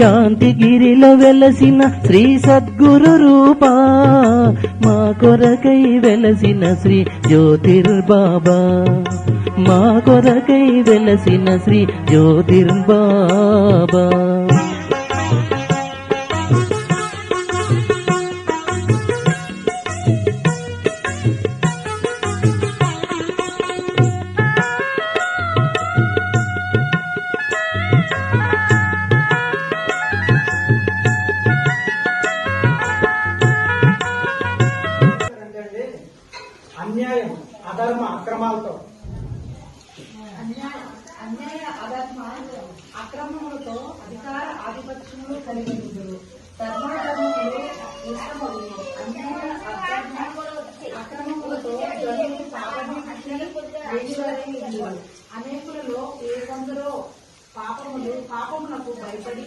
శాంతిగిరిలో వెలసిన శ్రీ సద్గురు రూపా. మా కొరకై వెలసిన శ్రీ జ్యోతిర్బాబా. మా కొరకై వెలసిన శ్రీ జ్యోతిర్ బాబా అధర్మ అక్రమాలతో. అన్యాయ అధర్మ అక్రమములతో అధికార ఆధిపత్యములు కలిగి ఉందరు ధర్మాధర్మములు అన్యాయ అక్రమములతో. అనేకులలో ఏ కొందరో పాపములు పాపములకు భయపడి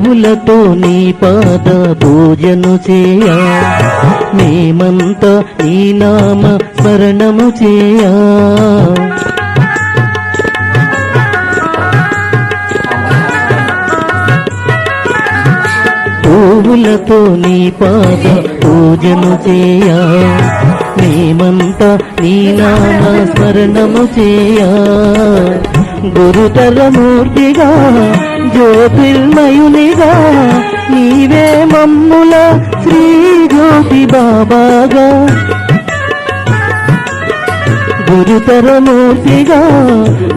పువ్వులతో నీ పాద పూజను చేయా. మేమంతా నీ నామ స్మరణము చేయా. పువ్వులతో నీ పాద పూజను చేయా. మేమంతా నీ నామ స్మరణము చేయా. గురుతరమూర్తిగా జ్యోతిర్మయునిగా నీవే మమ్ముల శ్రీ జ్యోతి బాబాగా. గురుతరమూర్తిగా